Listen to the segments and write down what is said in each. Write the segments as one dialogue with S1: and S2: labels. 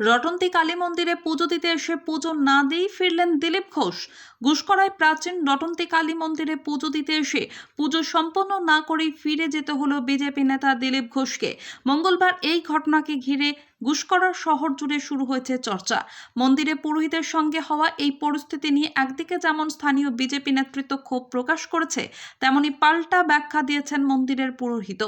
S1: রটন্তী কালী মন্দিরে পুজো দিতে এসে পুজো না দিয়েই ফিরলেন দিলীপ ঘোষ। গুসকরায় প্রাচীন রটন্তি কালী মন্দিরে পুজো দিতে এসে পুজো সম্পন্ন না করেই ফিরে যেতে হলো বিজেপি নেতা দিলীপ ঘোষকে। মঙ্গলবার এই ঘটনাকে ঘিরে গুসকরার শহর জুড়ে শুরু হয়েছে চর্চা। মন্দিরে পুরোহিতের সঙ্গে হওয়া এই পরিস্থিতি নিয়ে একদিকে যেমন স্থানীয় বিজেপি নেতৃত্ব ক্ষোভ প্রকাশ করেছে, তেমনি পাল্টা ব্যাখ্যা দিয়েছেন মন্দিরের পুরোহিত।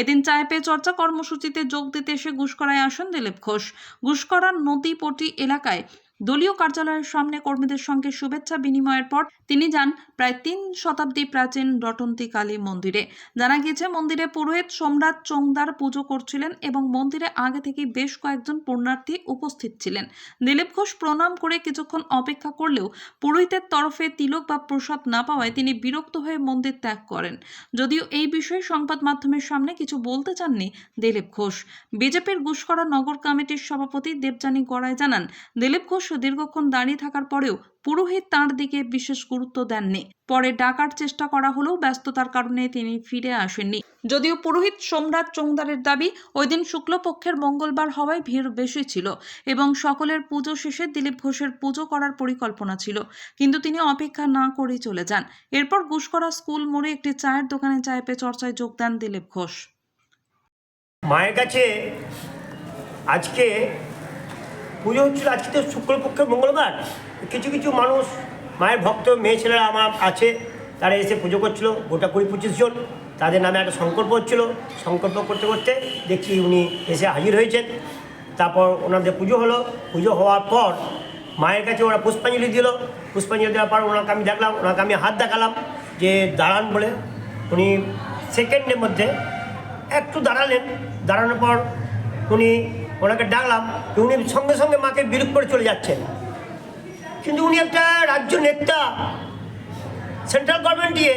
S1: এদিন চায় পেয়ে চর্চা কর্মসূচিতে যোগ দিতে এসে গুসকরায় আসেন দিলীপ ঘোষ। গুসকরার নদীপটি এলাকায় দলীয় কার্যালয়ের সামনে কর্মীদের সঙ্গে শুভেচ্ছা বিনিময়ের পর তিনি যান প্রায় তিন শতাব্দী প্রাচীন রটন্তী কালী মন্দিরে। জানা গিয়েছে, মন্দিরে পুরোহিত সম্রাট চোংদার পুজো করছিলেন এবং মন্দিরে আগে থেকেই বেশ কয়েকজন পুণ্যার্থী উপস্থিত ছিলেন। দিলীপ ঘোষ প্রণাম করে কিছুক্ষণ অপেক্ষা করলেও পুরোহিতের তরফে তিলক বা প্রসাদ না পাওয়ায় তিনি বিরক্ত হয়ে মন্দির ত্যাগ করেন। যদিও এই বিষয়ে সংবাদ মাধ্যমের সামনে কিছু বলতে চাননি দিলীপ ঘোষ। বিজেপির গুসকরা নগর কমিটির সভাপতি দেবযানী গড়াই জানান, দিলীপ ঘোষ দীর্ঘক্ষণ দাঁড়িয়ে থাকার পরেও পুরোহিত তাঁর দিকে বিশেষ গুরুত্ব দেননি। পরে ডাকার চেষ্টা করা হলেও ব্যস্ততার কারণে তিনি ফিরে আসেননি। যদিও পুরোহিত সোমরাজ চৌংদারের দাবি, ওই দিন শুক্লপক্ষের মঙ্গলবার হওয়ায় ভিড় বেশি ছিল এবং সকলের পুজো শেষে দিলীপ ঘোষের পুজো করার পরিকল্পনা ছিল। কিন্তু তিনি অপেক্ষা না করেই চলে যান। এরপর গুসকরা স্কুল মোড়ে একটি চায়ের দোকানে চায় পে চর্চায় যোগ দেন দিলীপ ঘোষ।
S2: মায়ের কাছে আজকে পুজো হচ্ছিল আজকে তো শুক্লপক্ষের মঙ্গলবার। কিছু কিছু মানুষ, মায়ের ভক্ত, মেয়ে ছেলেরা আমার আছে, তারা এসে পুজো করছিল। গোটা কুড়ি পঁচিশ জন। তাদের নামে একটা সংকল্প হচ্ছিল। সংকল্প করতে করতে দেখছি উনি এসে হাজির হয়েছেন। তারপর ওনাদের পুজো হলো। পুজো হওয়ার পর মায়ের কাছে ওরা পুষ্পাঞ্জলি দিল। পুষ্পাঞ্জলি দেওয়ার পর ওনাকে আমি দেখলাম, ওনাকে আমি হাত দেখালাম যে দাঁড়ান বলে। উনি সেকেন্ডের মধ্যে একটু দাঁড়ালেন। দাঁড়ানোর পর উনি ওনাকে ডাকলাম উনি সঙ্গে সঙ্গে মাকে বিরূপ করে চলে যাচ্ছেন। কিন্তু উনি একটা রাজ্য নেতা। সেন্ট্রাল গভর্নমেন্ট দিয়ে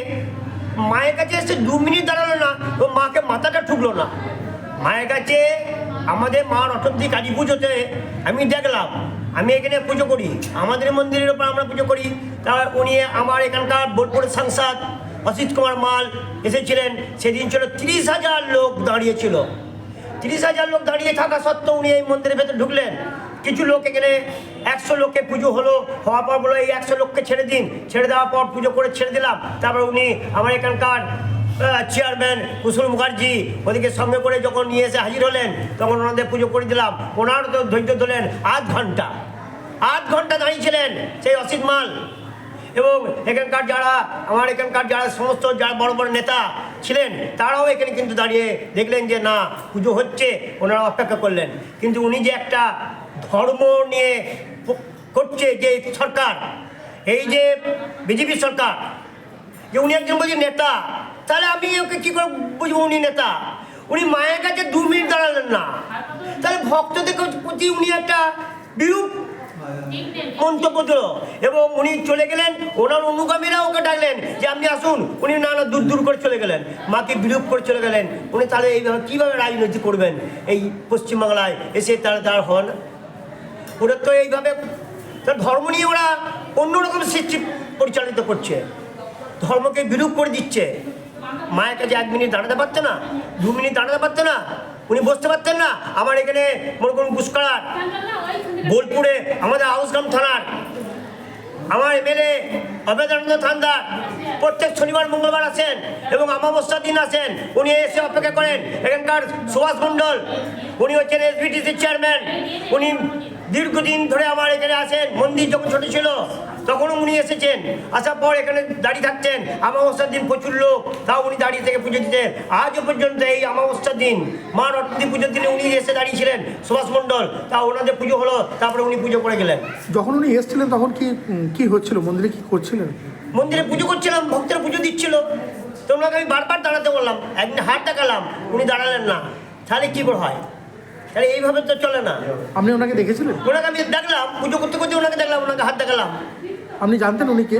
S2: মায়ের কাছে এসে দু মিনিট দাঁড়াল না ও মাকে মাথাটা ঠুকলো না। মায়ের কাছে আমাদের মা রটন্তী কালী পুজোতে আমি দেখলাম, আমি এখানে পুজো করি, আমাদের মন্দিরের ওপর আমরা পুজো করি। তা উনি আমার এখানকার বোলপুরের সাংসদ অসিত কুমার মাল এসেছিলেন। সেদিন ছিল তিরিশ হাজার লোক দাঁড়িয়েছিল। তিরিশ হাজার লোক দাঁড়িয়ে থাকা সত্ত্বেও উনি এই মন্দিরের ভেতর ঢুকলেন। কিছু লোক এখানে একশো লোককে পুজো হলো। হওয়ার পর বলো এই একশো লোককে ছেড়ে দিন। ছেড়ে দেওয়ার পর পুজো করে ছেড়ে দিলাম। তারপর উনি আমার এখানকার চেয়ারম্যান কুসুল মুখার্জি ওদিকে সঙ্গে করে যখন নিয়ে এসে হাজির হলেন, তখন ওনাদের পুজো করে দিলাম। ওনার তো ধৈর্য ধরলেন আধ ঘণ্টা। আধ ঘণ্টা দাঁড়িয়েছিলেন সেই অসিত মাল। এবং এখানকার যারা, আমার এখানকার যারা সমস্ত যারা বড় বড় নেতা ছিলেন, তারাও এখানে কিন্তু দাঁড়িয়ে দেখলেন যে না, পুজো হচ্ছে, ওনারা অপেক্ষা করলেন। কিন্তু উনি যে একটা ধর্ম নিয়ে করছে যে সরকার, এই যে বিজেপি সরকার, যে উনি একজন বলছেন নেতা, তাহলে আমি ওকে কী করে বুঝব উনি নেতা? উনি মায়ের কাছে দু মিনিট দাঁড়ালেন না। তাহলে ভক্তদের প্রতি উনি একটা বিরূপ মন্তব্য এবং উনি চলে গেলেন, ওনার অনুগামীরা ওকে ডাকলেন যে, আপনি আসুন। উনি না না, দূর দূর করে চলে গেলেন। মাকে বিরূপ করে চলে গেলেন। উনি তাহলে এইভাবে কীভাবে রাজনীতি করবেন? এই পশ্চিমবাংলায় এসে তারা, তার হন। ওরা তো এইভাবে তার ধর্ম নিয়ে ওরা অন্যরকম সৃষ্টি পরিচালিত করছে। ধর্মকে বিরূপ করে দিচ্ছে। মায়ের কাছে এক মিনিট দাঁড়াতে পারতো না, দু মিনিট দাঁড়াতে পারতো না। উনি বসতে পারতেন না। আমার এখানে মনে করুন পুষ্করার, বোলপুরে, আমাদের আউসগ্রাম থানার। আমার এমএলএ অভেদানন্দ থান্দার, প্রত্যেক শনিবার, মঙ্গলবার আসেন এবং অমাবস্যার দিন আসেন। উনি এসে অপেক্ষা করেন। এখানকার সুভাষ মণ্ডল, উনি হচ্ছেন এসবিটিসির চেয়ারম্যান উনি দীর্ঘদিন ধরে আমার এখানে আসেন। মন্দির যখন ছোট ছিল তখনও উনি এসেছেন। আসার পর এখানে দাঁড়িয়ে থাকতেন। অমাবস্যার দিন প্রচুর লোক তাও উনি দাঁড়িয়ে থেকে পুজো দিতেন। আজও পর্যন্ত এই অমাবস্যার দিন মা রত্নী পুজোর দিনে উনি এসে দাঁড়িয়েছিলেন সুভাষ মণ্ডল। তা ওনাদের পুজো হলো তারপরে উনি পুজো করে গেলেন।
S3: যখন উনি এসেছিলেন তখন কি কি হচ্ছিল? মন্দিরে কি করছিলেন?
S2: মন্দিরে পুজো করছিলাম ভক্তের পুজো দিচ্ছিল। তো ওনাকে আমি বারবার দাঁড়াতে বললাম একদিন হাত দেখালাম উনি দাঁড়ালেন না। তাহলে কী করে হয়? তাহলে এইভাবে তো চলে না।
S3: আপনি ওনাকে দেখেছিলেন?
S2: ওনাকে আমি দেখলাম পুজো করতে করতে ওনাকে দেখলাম ওনাকে হাত দেখালাম।
S3: আপনি জানতেন উনি কে?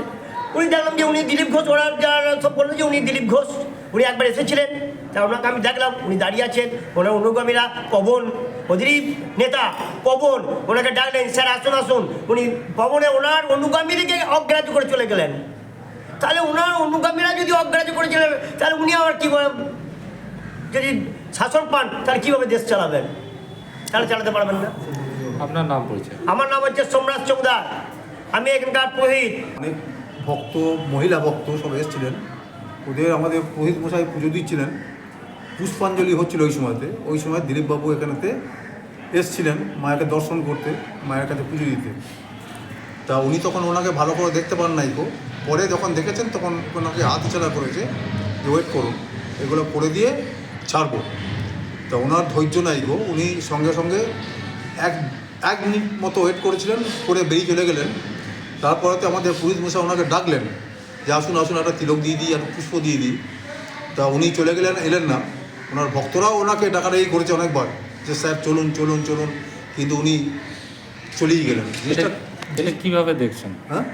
S2: উনি দেখলাম যে উনি দিলীপ ঘোষ ওরা যারা সব বলল যে উনি দিলীপ ঘোষ উনি একবার এসেছিলেন। তা ওনাকে আমি দেখলাম উনি দাঁড়িয়ে আছেন। ওনার অনুগামীরা পবন ওদেরই নেতা পবন ওনাকে ডাকলেন স্যার আসুন আসুন। উনি পবনে ওনার অনুগামীদেরকে অগ্রাহ্য করে চলে গেলেন। তাহলে ওনার অনুগামীরা যদি অগ্রাহ্য করে চলে তাহলে উনি আবার কী যদি শাসন পান তাহলে কীভাবে দেশ চালাবেন? তাহলে চালাতে পারবেন না।
S4: আপনার নাম পরিচয়।
S2: আমার নাম হচ্ছে সোমনাথ চৌদার আমি এখানকার পুরোহিত।
S5: অনেক ভক্ত, মহিলা ভক্ত সব এসেছিলেন। ওদের আমাদের পুরোহিত মশাই পুজো দিচ্ছিলেন। পুষ্পাঞ্জলি হচ্ছিল ওই সময়তে। ওই সময় দিলীপবাবু এখানেতে এসছিলেন মায়েরকে দর্শন করতে, মায়ের কাছে পুজো দিতে। তা উনি তখন ওনাকে ভালো করে দেখতে পান নাই গো। পরে যখন দেখেছেন, তখন ওনাকে হাত ইচারা করেছে যে, ওয়েট করুন, এগুলো করে দিয়ে ছাড়বো। তা ওনার ধৈর্য নাই গো। উনি সঙ্গে সঙ্গে এক এক মিনিট মতো ওয়েট করেছিলেন, করে বেরিয়ে চলে গেলেন। তারপরে তো আমাদের পুলিশ মশাই ওনাকে ডাকলেন যে আসুন আসুন একটা তিলক দিয়ে দিই একটা পুষ্প দিয়ে দিই। তা উনি চলে গেলেন এলেন না। ওনার ভক্তরাও ওনাকে ডাকাডাকি করেছে অনেকবার যে স্যার চলুন চলুন চলুন। কিন্তু উনি চলেই গেলেন।
S4: এটা
S5: জিনিসটা
S4: এটা কীভাবে দেখছেন?
S5: হ্যাঁ?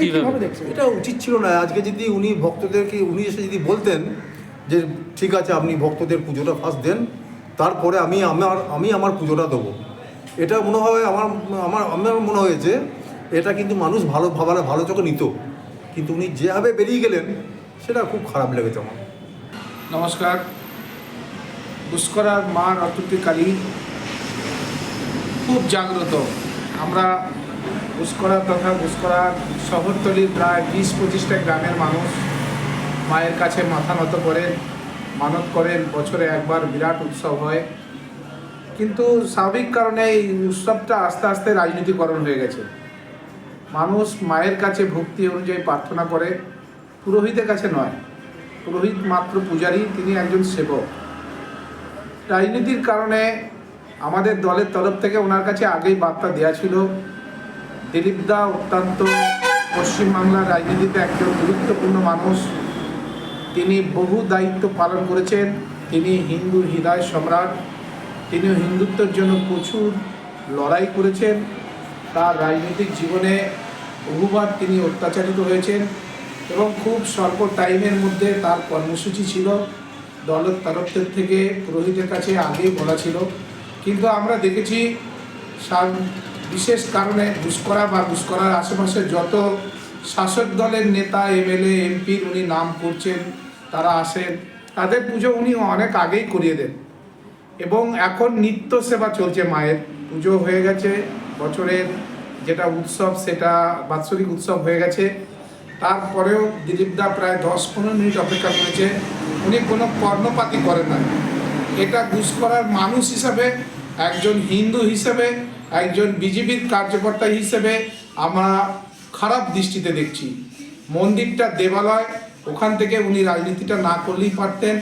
S4: কীভাবে
S3: দেখছেন?
S5: এটা উচিত ছিল না। আজকে যদি উনি ভক্তদেরকে উনি এসে যদি বলতেন যে ঠিক আছে আপনি ভক্তদের পুজোটা ফার্স্ট দেন তারপরে আমি আমার আমি আমার পুজোটা দেবো। এটা মনে হয় আমার আমার আমার মনে হয়েছে এটা কিন্তু মানুষ ভালো ভাবালে ভালো চোখে নিত। কিন্তু উনি যেভাবে বেরিয়ে গেলেন, সেটা খুব খারাপ লেগেছে আমার।
S6: নমস্কার। পুষ্করার মা রতুর্তি কালী খুব জাগ্রত। আমরা পুষ্করা তথা পুষ্করার শহরতলির প্রায় বিশ পঁচিশটা গ্রামের মানুষ মায়ের কাছে মাথা নত করেন, মানত করেন, বছরে একবার বিরাট উৎসব হয়। কিন্তু স্বাভাবিক কারণে এই উৎসবটা আস্তে আস্তে রাজনীতিকরণ হয়ে গেছে। মানুষ মায়ের কাছে ভক্তি অনুযায়ী প্রার্থনা করে, পুরোহিতের কাছে নয়। পুরোহিত মাত্র পূজারী, তিনি একজন সেবক। রাজনীতির কারণে আমাদের দলের তরফ থেকে ওনার কাছে আগেই বার্তা দেওয়া ছিল, দিলীপ দা অত্যন্ত পশ্চিমবাংলার রাজনীতিতে একজন গুরুত্বপূর্ণ মানুষ। তিনি বহু দায়িত্ব পালন করেছেন। তিনি হিন্দু হৃদয় সম্রাট। তিনি হিন্দুত্বের জন্য প্রচুর লড়াই করেছেন। তার রাজনৈতিক জীবনে বহুবার তিনি অত্যাচারিত হয়েছেন এবং খুব স্বল্প টাইমের মধ্যে তার কর্মসূচি ছিল। দলের তরফ থেকে পুরোহিতের কাছে আগেই বলা ছিল। কিন্তু আমরা দেখেছি বিশেষ কারণে ঘুষকরা বা ঘুষকরার আশেপাশে যত শাসক দলের নেতা, এমএলএ এমপির উনি নাম করছেন, তারা আসেন। তাদের পুজো উনি অনেক আগেই করিয়ে দেন। এবং এখন নিত্য সেবা চলছে মায়ের। পুজো হয়ে গেছে, বছরের যেটা উৎসব, সেটা বাৎসরিক উৎসব হয়ে গেছে। তারপরেও দিলীপদা প্রায় দশ পনেরো মিনিট অপেক্ষা করেছে। উনি কোনো কর্ণপাতি করেন না। এটা ঘুষ করার মানুষ হিসাবে, একজন হিন্দু হিসেবে, একজন বিজেপির কার্যকর্তা হিসেবে আমরা খারাপ দৃষ্টিতে দেখছি। মন্দিরটা দেবালয়, ওখান থেকে উনি রাজনীতিটা না করলেই পারতেন।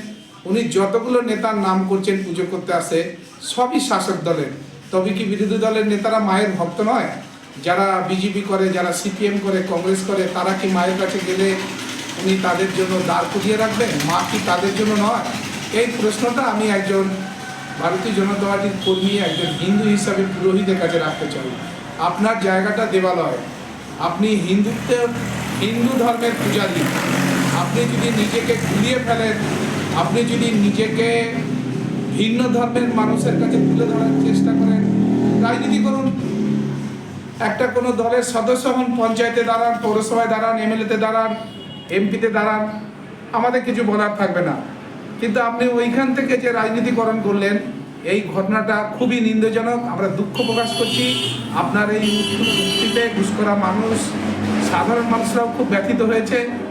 S6: উনি যতগুলো নেতার নাম করছেন, পুজো করতে আসে, সবই শাসক দলের। তবে কি বিরোধী দলের নেতারা মায়ের ভক্ত নয়? যারা বিজেপি করে, যারা সিপিএম করে, কংগ্রেস করে, তারা কি মায়ের কাছে গেলে উনি তাদের জন্য দাঁড় করিয়ে রাখবেন? মা কি তাদের জন্য নয়? এই প্রশ্নটা আমি একজন ভারতীয় জনতা পার্টির কর্মী, একজন হিন্দু হিসাবে পুরোহিতের কাছে রাখতে চাই। আপনার জায়গাটা দেবালয়। আপনি হিন্দুত্বের হিন্দু ধর্মের পূজারী। আপনি যদি নিজেকে ঘুরিয়ে ফেলেন, আপনি যদি নিজেকে ভিন্ন ধর্মের মানুষের কাছে তুলে ধরার চেষ্টা করেন, রাজনীতি করুন। একটা কোনো দলের সদস্য হন, পঞ্চায়েতে দাঁড়ান, পৌরসভায় দাঁড়ান, এমএলএতে দাঁড়ান, এমপিতে দাঁড়ান, আমাদের কিছু বলার থাকবে না। কিন্তু আপনি ওইখান থেকে যে রাজনীতিকরণ করলেন, এই ঘটনাটা খুবই নিন্দজনক। আমরা দুঃখ প্রকাশ করছি। আপনার এই উক্তিতে ঘুষ করা মানুষ, সাধারণ মানুষরাও খুব ব্যথিত হয়েছে।